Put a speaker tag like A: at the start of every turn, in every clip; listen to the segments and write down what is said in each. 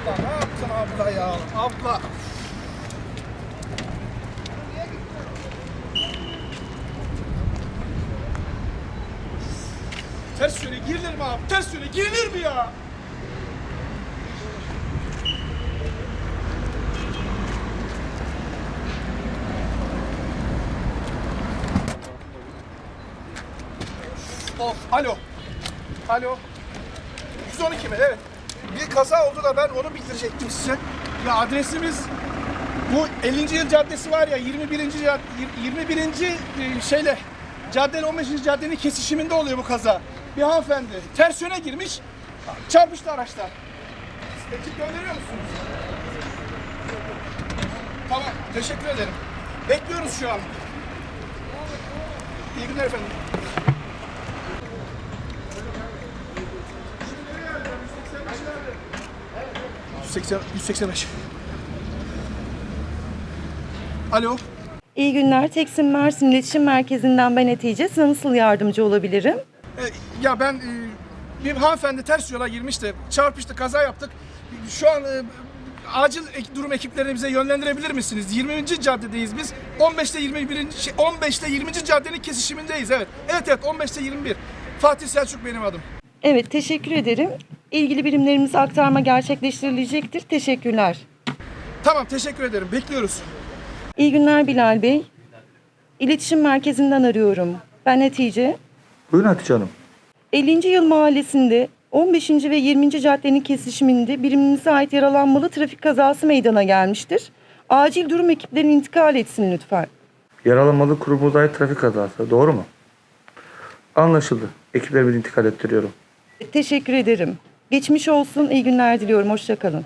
A: Abla ne yaptın abla ya? Abla. Ters yöne girilir mi abi? Ters yöne girilir mi ya? Of, alo. Alo. 112 mi? Evet. Bir kaza oldu da ben onu bildirecektim size. Ya adresimiz bu 50. yıl caddesi var ya 21. cad- 21. e, şeyle caddenin 15. caddenin kesişiminde oluyor bu kaza. Bir hanımefendi ters yöne girmiş çarpıştı araçlar. Ekip gönderiyor musunuz? Tamam teşekkür ederim. Bekliyoruz şu an. İyi günler efendim. 180, 185. Alo.
B: İyi günler. Teksim Mersin İletişim Merkezi'nden ben Hatice. Size nasıl yardımcı olabilirim?
A: E, ya ben e, bir hanımefendi ters yola girmişti. Çarpıştı, kaza yaptık. Şu an e, acil durum ekiplerini bize yönlendirebilir misiniz? 20. caddedeyiz biz. 15'te 21. şey, 15'te 20. caddenin kesişimindeyiz. Evet. Evet evet 15'te 21. Fatih Selçuk benim adım.
B: Evet, teşekkür ederim. İlgili birimlerimize aktarma gerçekleştirilecektir. Teşekkürler.
A: Tamam teşekkür ederim. Bekliyoruz.
B: İyi günler Bilal Bey. İletişim Merkezi'nden arıyorum. Ben Hatice.
C: Buyurun Hatice Hanım.
B: 50. Yıl Mahallesi'nde 15. ve 20. caddenin kesişiminde birimimize ait yaralanmalı trafik kazası meydana gelmiştir. Acil durum ekiplerinin intikal etsin lütfen.
C: Yaralanmalı kurumumuza ait trafik kazası. Doğru mu? Anlaşıldı. Ekiplerimizi intikal ettiriyorum.
B: Teşekkür ederim. Geçmiş olsun. İyi günler diliyorum. Hoşçakalın.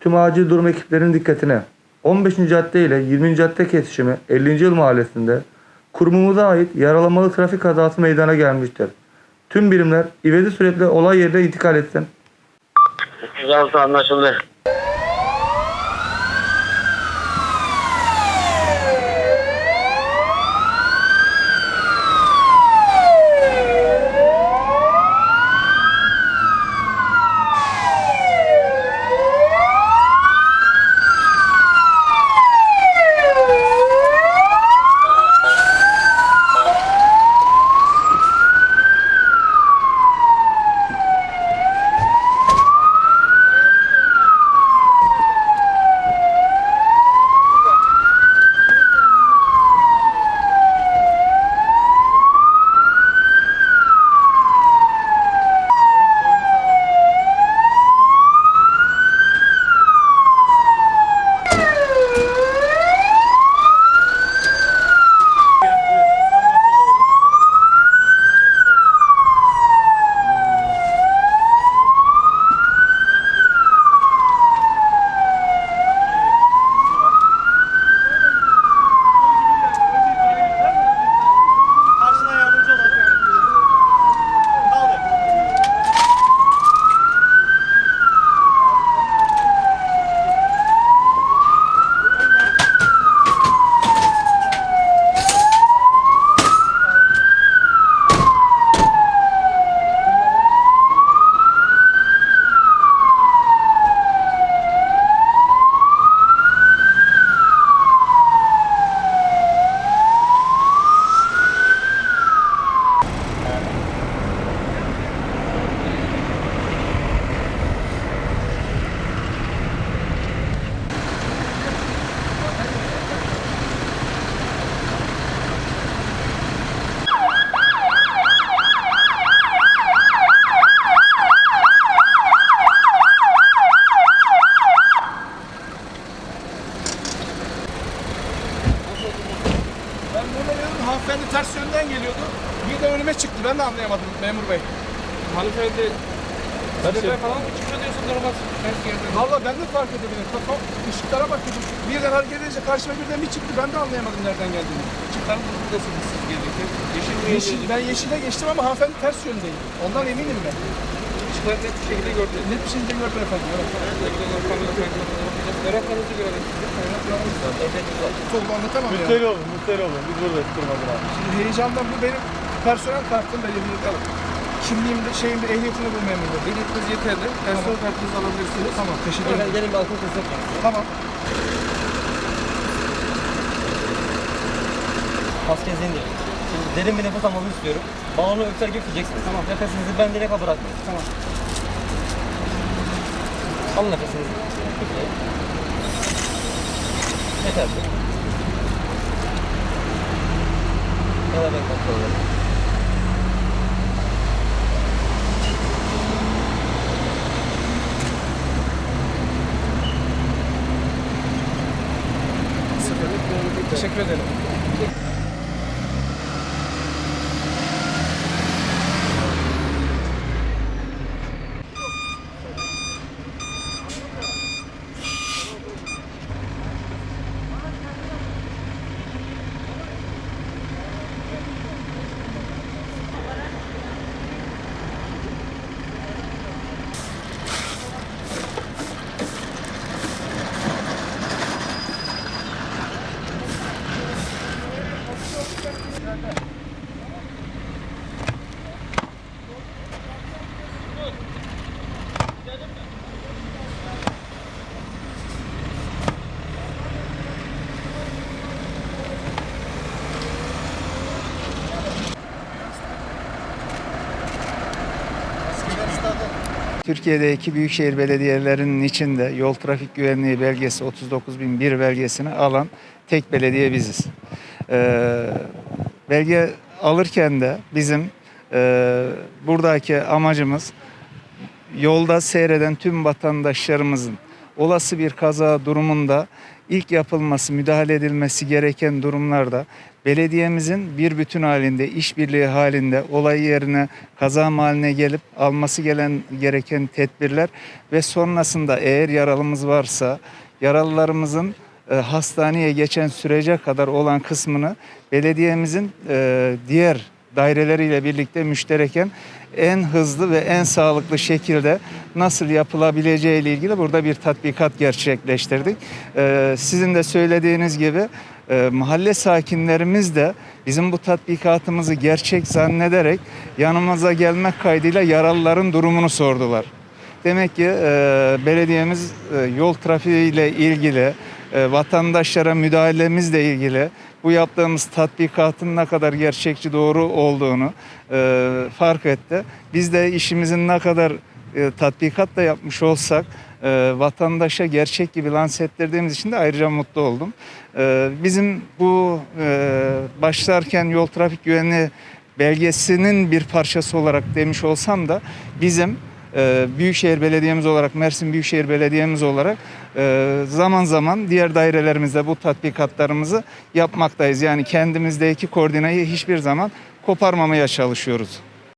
C: Tüm acil durum ekiplerinin dikkatine. 15. cadde ile 20. cadde kesişimi 50. yıl mahallesinde kurumumuza ait yaralanmalı trafik kazası meydana gelmiştir. Tüm birimler ivedi süretle olay yerine intikal etsin.
D: 36 anlaşıldı.
A: Ben burada yürüdüm. Hanımefendi ters yönden geliyordu. Bir de önüme çıktı. Ben de anlayamadım memur bey.
E: Hanımefendi. Size falan mı çıkıyor diyorsun normal ters yerden?
A: Valla ben de fark edebilirim. Kafam ışıklara bakıyordum. Birden hareket edince karşıma birden bir çıktı. Ben de anlayamadım nereden geldiğini.
E: Çıkar buradasınız siz gelirken. Yeşil mi
A: Yeşil, ben yeşile geçtim ama hanımefendi ters yöndeyim. Ondan eminim ben.
E: Işıkları net bir şekilde gördünüz.
A: Net bir şekilde gördüm efendim. Evet.
E: Kamera kayıtlarına bakacağız. Meraklarınızı görelim.
A: Çok anlatamam ya.
F: Mutlu olun, mutlu olun. Biz burada durmadan abi.
A: Şimdi heyecandan bu benim personel kartım da yemin ederim. kimliğimde, şeyimde, ehliyetimde bu memurda.
E: Ehliyetiniz yeterli. Personel kartınızı alabilirsiniz.
A: Tamam, teşekkür ederim.
E: gelin bir alkol yapalım.
A: Tamam.
F: Maskenizi indirin. Şimdi derin bir nefes almanızı istiyorum. Balonu öpser gibi üfleyeceksiniz. Tamam. Nefesinizi ben direkt bırakmayın.
A: Tamam.
F: Alın nefesinizi. Yeter. Ben kontrol ederim.
A: Teşekkür ederim.
G: Türkiye'deki büyükşehir belediyelerinin içinde yol trafik güvenliği belgesi 39.001 belgesini alan tek belediye biziz. Ee, belge alırken de bizim e, buradaki amacımız yolda seyreden tüm vatandaşlarımızın olası bir kaza durumunda ilk yapılması, müdahale edilmesi gereken durumlarda belediyemizin bir bütün halinde, işbirliği halinde olay yerine kaza mahalline gelip alması gelen gereken tedbirler ve sonrasında eğer yaralımız varsa yaralılarımızın e, hastaneye geçen sürece kadar olan kısmını belediyemizin e, diğer daireleriyle birlikte müştereken en hızlı ve en sağlıklı şekilde nasıl yapılabileceği ile ilgili burada bir tatbikat gerçekleştirdik. Ee, sizin de söylediğiniz gibi e, mahalle sakinlerimiz de bizim bu tatbikatımızı gerçek zannederek yanımıza gelmek kaydıyla yaralıların durumunu sordular. Demek ki e, belediyemiz e, yol trafiğiyle ilgili, e, vatandaşlara müdahalemizle ilgili bu yaptığımız tatbikatın ne kadar gerçekçi doğru olduğunu e, fark etti. Biz de işimizin ne kadar e, tatbikat da yapmış olsak e, vatandaşa gerçek gibi lanse ettirdiğimiz için de ayrıca mutlu oldum. Bizim bu başlarken yol trafik güvenliği belgesinin bir parçası olarak demiş olsam da bizim Büyükşehir Belediye'miz olarak, Mersin Büyükşehir Belediye'miz olarak e, zaman zaman diğer dairelerimizde bu tatbikatlarımızı yapmaktayız. Yani kendimizdeki koordinayı hiçbir zaman koparmamaya çalışıyoruz.